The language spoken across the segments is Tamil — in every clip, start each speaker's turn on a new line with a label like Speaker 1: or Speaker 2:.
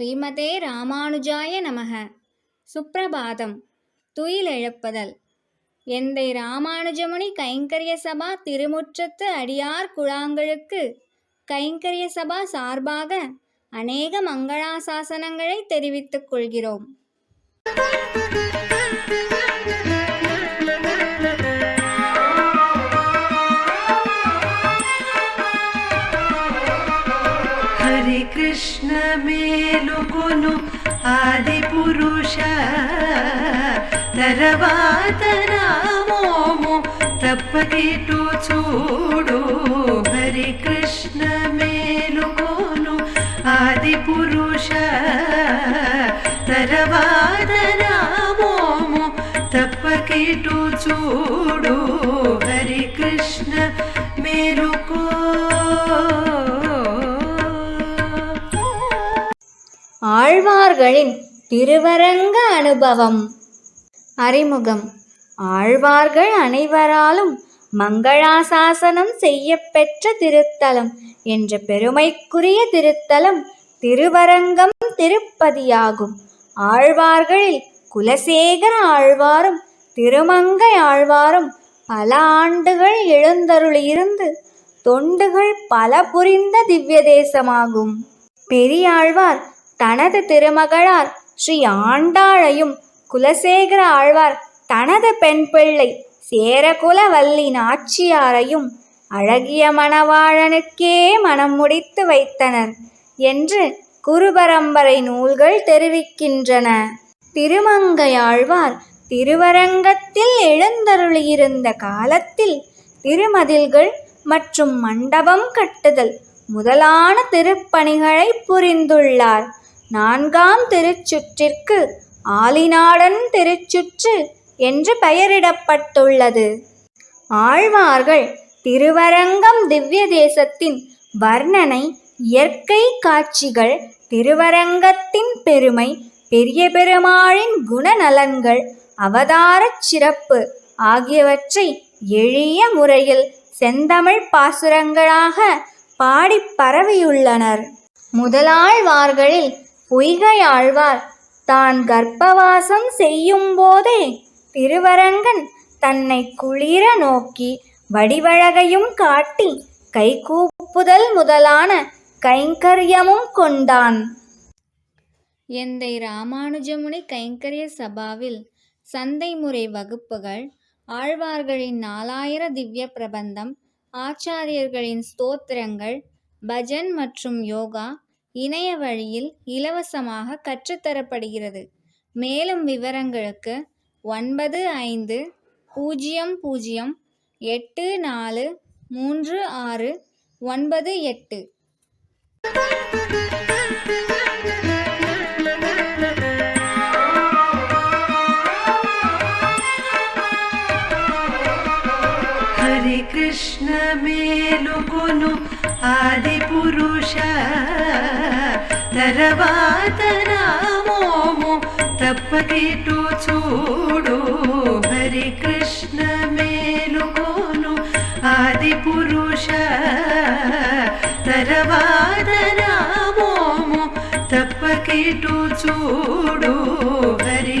Speaker 1: ஸ்ரீமதே ராமானுஜாய நமக. சுப்பிரபாதம். துயிலெழுப்புதல் எந்தை ராமானுஜமுனி கைங்கரிய சபா திருமுற்றத்து அடியார் குழாங்களுக்கு கைங்கரிய சபா சார்பாக அநேக மங்களாசாசனங்களை தெரிவித்துக் கொள்கிறோம்.
Speaker 2: కృష్ణ మేలుకొను ఆది పురుష. తర్వాత రామోము తప్పకిటు చూడు. హరి కృష్ణ మేలుకొను ఆది పురుష. తర్వాత రామోము తప్పకిటు చూడు. హరి కృష్ణ మేలుకో
Speaker 1: ஆழ்வார்களின் திருவரங்க அனுபவம். அறிமுகம். ஆழ்வார்கள் அனைவராலும் மங்களாசாசனம் செய்யப்பெற்ற திருத்தலம் என்ற பெருமைக்குரிய திருத்தலம் திருவரங்கம் திருப்பதியாகும். ஆழ்வார்களில் குலசேகர ஆழ்வாரும் திருமங்கை ஆழ்வாரும் பல ஆண்டுகள் எழுந்தருளியிருந்து தொண்டுகள் பல புரிந்த திவ்ய தேசமாகும் பெரியாழ்வார் தனது திருமகளார் ஸ்ரீ ஆண்டாளையும் குலசேகர ஆழ்வார் தனது பெண் பிள்ளை சேரகுலவல்லி நாச்சியாரையும் அழகிய மணவாழனுக்கே மனம் முடித்து வைத்தனர் என்று குருபரம்பரை நூல்கள் தெரிவிக்கின்றன. திருமங்கையாழ்வார் திருவரங்கத்தில் எழுந்தருளியிருந்த காலத்தில் திருமதில்கள் மற்றும் மண்டபம் கட்டுதல் முதலான திருப்பணிகளை புரிந்துள்ளார். நான்காம் திருச்சுற்றிற்கு ஆலிநாடன் திருச்சுற்று என்று பெயரிடப்பட்டுள்ளது. ஆழ்வார்கள் திருவரங்கம் திவ்ய தேசத்தின் வர்ணனை இயற்கை காட்சிகள் திருவரங்கத்தின் பெருமை பெரிய பெருமாளின் குணநலன்கள் அவதாரச் சிறப்பு ஆகியவற்றை எளிய முறையில் செந்தமிழ் பாசுரங்களாக பாடி பரவியுள்ளனர். முதலாழ்வார்களில் பொய்கையாழ்வார். தான் கர்ப்பவாசம் செய்யும் போதே திருவரங்கன் தன்னை குளிர நோக்கி வடிவழகையும் காட்டி கைகூப்புதல் முதலான கைங்கரியமும் கொண்டான். எந்தை ராமானுஜமுனி கைங்கரிய சபாவில் சந்தை முறை வகுப்புகள் ஆழ்வார்களின் நாலாயிர திவ்ய பிரபந்தம் ஆச்சாரியர்களின் ஸ்தோத்திரங்கள் பஜன் மற்றும் யோகா இணைய வழியில் இலவசமாக கற்றுத்தரப்படுகிறது. மேலும் விவரங்களுக்கு ஒன்பது ஐந்து பூஜ்ஜியம் பூஜ்ஜியம் எட்டு நாலு மூன்று ஆறு ஒன்பது எட்டு.
Speaker 2: హరి కృష్ణ మేలుకొను ఆది పురుష. తర్వాత నామోము తప్పకిటు చూడు. హరి కృష్ణ మేలుకొను ఆది పురుష. తర్వాత నామోము తప్పకిటు చూడు. హరి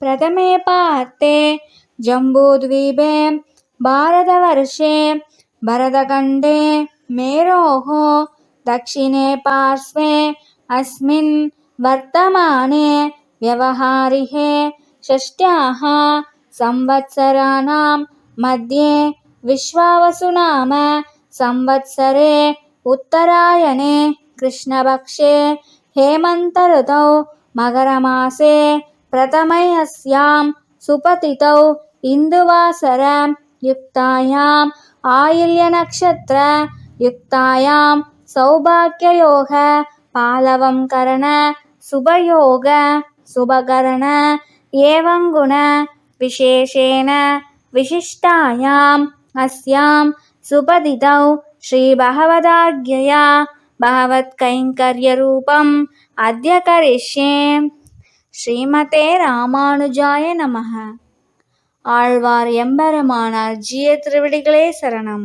Speaker 1: प्रथमे पार्ते जम्बूद्वीपे भारतवर्षे भरतखण्डे मेरोः दक्षिणे पार्श्वे अस्मिन् वर्तमाने व्यवहारिहे षष्ट्याः संवत्सराणां मध्ये विश्वावसुनाम संवत्सरे उत्तरायणे कृष्णपक्षे हेमन्तऋतौ मकरमासे प्रथमयस्यां सुपतितौ इन्दुवासरां युक्तायां आयल्यनक्षत्रयुक्तायां सौभाग्ययोग पालवं करण शुभयोग शुभकरण एवं गुण विशेषेण विशिष्टायाम् अस्यां सुपदितौ श्रीभगवदाज्ञया भगवत्कैङ्कर्यरूपम् अद्य करिष्ये ஸ்ரீமதே ராமானுஜாய நமக. ஆழ்வார் எம்பெருமானார் ஜிய திருவிடிகளே சரணம்.